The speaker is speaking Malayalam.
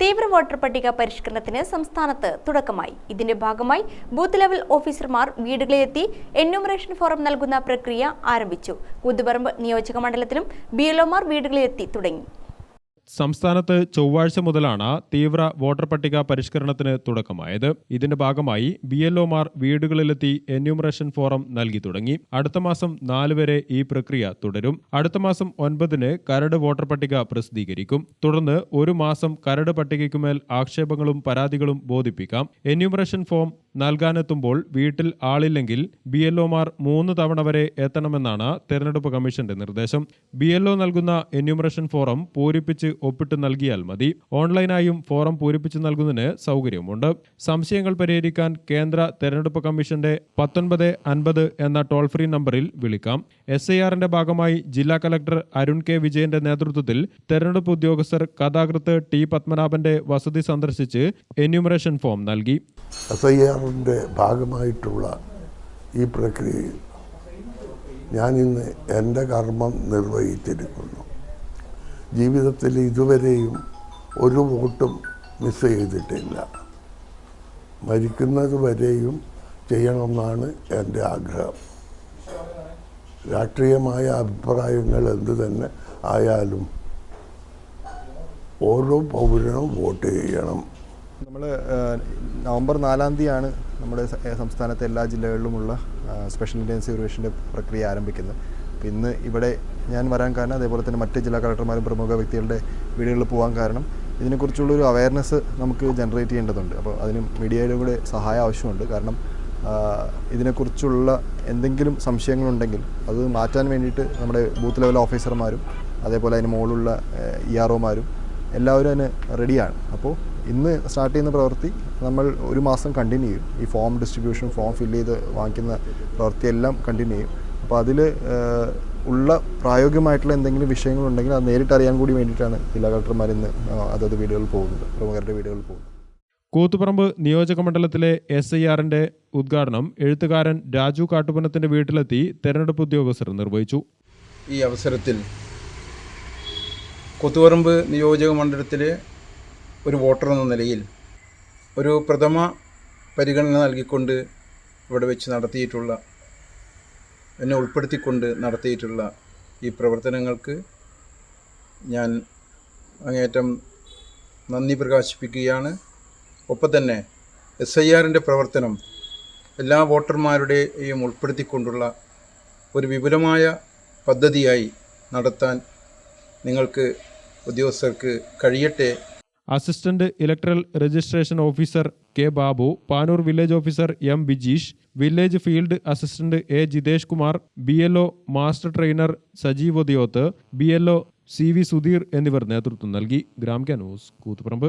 തീവ്ര വോട്ടർ പട്ടിക പരിഷ്കരണത്തിന് സംസ്ഥാനത്ത് തുടക്കമായി. ഇതിന്റെ ഭാഗമായി ബൂത്ത് ലെവൽ ഓഫീസർമാർ വീടുകളിലെത്തി എന്യൂമറേഷൻ ഫോറം നൽകുന്ന പ്രക്രിയ ആരംഭിച്ചു. കൂത്തുപറമ്പ് നിയോജക മണ്ഡലത്തിലും ബി വീടുകളിലെത്തി തുടങ്ങി. സംസ്ഥാനത്ത് ചൊവ്വാഴ്ച മുതലാണ് തീവ്ര വോട്ടർ പട്ടിക പരിഷ്കരണത്തിന് തുടക്കമായത്. ഇതിന്റെ ഭാഗമായി ബി എൽ ഒമാർ വീടുകളിലെത്തി എന്യൂമറേഷൻ ഫോറം നൽകി തുടങ്ങി. അടുത്ത മാസം നാല് വരെ ഈ പ്രക്രിയ തുടരും. അടുത്ത മാസം ഒൻപതിന് കരട് വോട്ടർ പട്ടിക പ്രസിദ്ധീകരിക്കും. തുടർന്ന് ഒരു മാസം കരട് പട്ടികയ്ക്കുമേൽ ആക്ഷേപങ്ങളും പരാതികളും ബോധിപ്പിക്കാം. എന്യൂമറേഷൻ ഫോം നൽകാനെത്തുമ്പോൾ വീട്ടിൽ ആളില്ലെങ്കിൽ ബി എൽ ഒമാർ മൂന്ന് തവണ വരെ എത്തണമെന്നാണ് തെരഞ്ഞെടുപ്പ് കമ്മീഷന്റെ നിർദ്ദേശം. ബി എൽ ഒ നൽകുന്ന എന്യൂമറേഷൻ ഫോറം പൂരിപ്പിച്ച് ഒപ്പിട്ട് നൽകിയാൽ മതി. ഓൺലൈനായും ഫോറം പൂരിപ്പിച്ച് നൽകുന്നതിന് സൗകര്യമുണ്ട് സംശയങ്ങൾ പരിഹരിക്കാൻ കേന്ദ്ര തെരഞ്ഞെടുപ്പ് കമ്മീഷന്റെ പത്തൊൻപത് അൻപത് എന്ന ടോൾ ഫ്രീ നമ്പറിൽ വിളിക്കാം. എസ് ഐ ആറിന്റെ ഭാഗമായി ജില്ലാ കലക്ടർ അരുൺ കെ വിജയന്റെ നേതൃത്വത്തിൽ തെരഞ്ഞെടുപ്പ് ഉദ്യോഗസ്ഥർ കഥാകൃത്ത് ടി പത്മനാഭന്റെ വസതി സന്ദർശിച്ച് എന്യൂമറേഷൻ ഫോം നൽകി. എസ് ഐ ആറിന്റെ ഭാഗമായിട്ടുള്ള ഈ പ്രക്രിയയിൽ ഞാനിന്ന് എന്റെ കർമ്മം നിർവഹിച്ചിരിക്കുന്നു. ജീവിതത്തിൽ ഇതുവരെയും ഒരു വോട്ടും മിസ് ചെയ്തിട്ടില്ല. മരിക്കുന്നത് വരെയും ചെയ്യണമെന്നാണ് എന്റെ ആഗ്രഹം. രാഷ്ട്രീയമായ അഭിപ്രായങ്ങൾ എന്ത് തന്നെ ആയാലും ഓരോ പൗരനും വോട്ട് ചെയ്യണം. നമ്മൾ നവംബർ നാലാം തീയതിയാണ് നമ്മുടെ സംസ്ഥാനത്തെ എല്ലാ ജില്ലകളിലുമുള്ള സ്പെഷ്യൽ ഇന്റൻസീവ് റിവേഷന്റെ പ്രക്രിയ ആരംഭിക്കുന്നത്. ഇന്ന് ഇവിടെ ഞാൻ വരാൻ കാരണം അതേപോലെ തന്നെ മറ്റ് ജില്ലാ കളക്ടർമാരും പ്രമുഖ വ്യക്തികളുടെ വീടുകളിൽ പോകാൻ കാരണം ഇതിനെക്കുറിച്ചുള്ളൊരു അവയർനെസ് നമുക്ക് ജനറേറ്റ് ചെയ്യേണ്ടതുണ്ട്. അപ്പോൾ അതിന് മീഡിയയുടെ കൂടെ സഹായം ആവശ്യമുണ്ട്. കാരണം ഇതിനെക്കുറിച്ചുള്ള എന്തെങ്കിലും സംശയങ്ങളുണ്ടെങ്കിൽ അത് മാറ്റാൻ വേണ്ടിയിട്ട് നമ്മുടെ ബൂത്ത് ലെവൽ ഓഫീസർമാരും അതേപോലെ അതിന് മുകളിലുള്ള ഇ ആർ ഒമാരും എല്ലാവരും അതിന് റെഡിയാണ് അപ്പോൾ ഇന്ന് സ്റ്റാർട്ട് ചെയ്യുന്ന പ്രവൃത്തി നമ്മൾ ഒരു മാസം കണ്ടിന്യൂ ചെയ്യും. ഈ ഫോം ഡിസ്ട്രിബ്യൂഷൻ ഫോം ഫില്ല് ചെയ്ത് വാങ്ങിക്കുന്ന പ്രവൃത്തിയെല്ലാം കണ്ടിന്യൂ ചെയ്യും. അപ്പോൾ അതിൽ ഉള്ള പ്രായോഗികമായിട്ടുള്ള എന്തെങ്കിലും വിഷയങ്ങളുണ്ടെങ്കിൽ അത് നേരിട്ട് അറിയാൻ കൂടി വേണ്ടിയിട്ടാണ് ജില്ലാ കളക്ടർമാർ ഇന്ന് അതത് വീടുകളിൽ പോകുന്നത് പ്രമുഖരുടെ വീടുകളിൽ പോകുന്നത്. കൂത്തുപറമ്പ് നിയോജക മണ്ഡലത്തിലെ എസ് ഐ ആറിന്റെ ഉദ്ഘാടനം എഴുത്തുകാരൻ രാജു കാട്ടുപനത്തിന്റെ വീട്ടിലെത്തി തെരഞ്ഞെടുപ്പ് ഉദ്യോഗസ്ഥർ നിർവഹിച്ചു. ഈ അവസരത്തിൽ കൊത്തുപറമ്പ് നിയോജക മണ്ഡലത്തിലെ ഒരു വോട്ടർ എന്ന നിലയിൽ ഒരു പ്രഥമ പരിഗണന നൽകിക്കൊണ്ട് ഇവിടെ വെച്ച് നടത്തിയിട്ടുള്ള എന്നെ ഉൾപ്പെടുത്തിക്കൊണ്ട് നടത്തിയിട്ടുള്ള ഈ പ്രവർത്തനങ്ങൾക്ക് ഞാൻ അങ്ങേയറ്റം നന്ദി പ്രകാശിപ്പിക്കുകയാണ്. ഒപ്പം തന്നെ എസ് ഐ ആറിന്റെ പ്രവർത്തനം എല്ലാ വോട്ടർമാരുടെയും ഉൾപ്പെടുത്തിക്കൊണ്ടുള്ള ഒരു വിപുലമായ പദ്ധതിയായി നടത്താൻ നിങ്ങൾക്ക് ഉദ്യോഗസ്ഥർക്ക് കഴിയട്ടെ assistant electoral registration officer K Babu Panoor village officer M Bijeesh village field assistant A Jithesh Kumar B L master trainer Sajeev Othiyoth B L C V Sudheer എന്നിവർ നേതൃത്വം നൽകി. ഗ്രാമിക ന്യൂസ് കൂത്തുപറമ്പ്.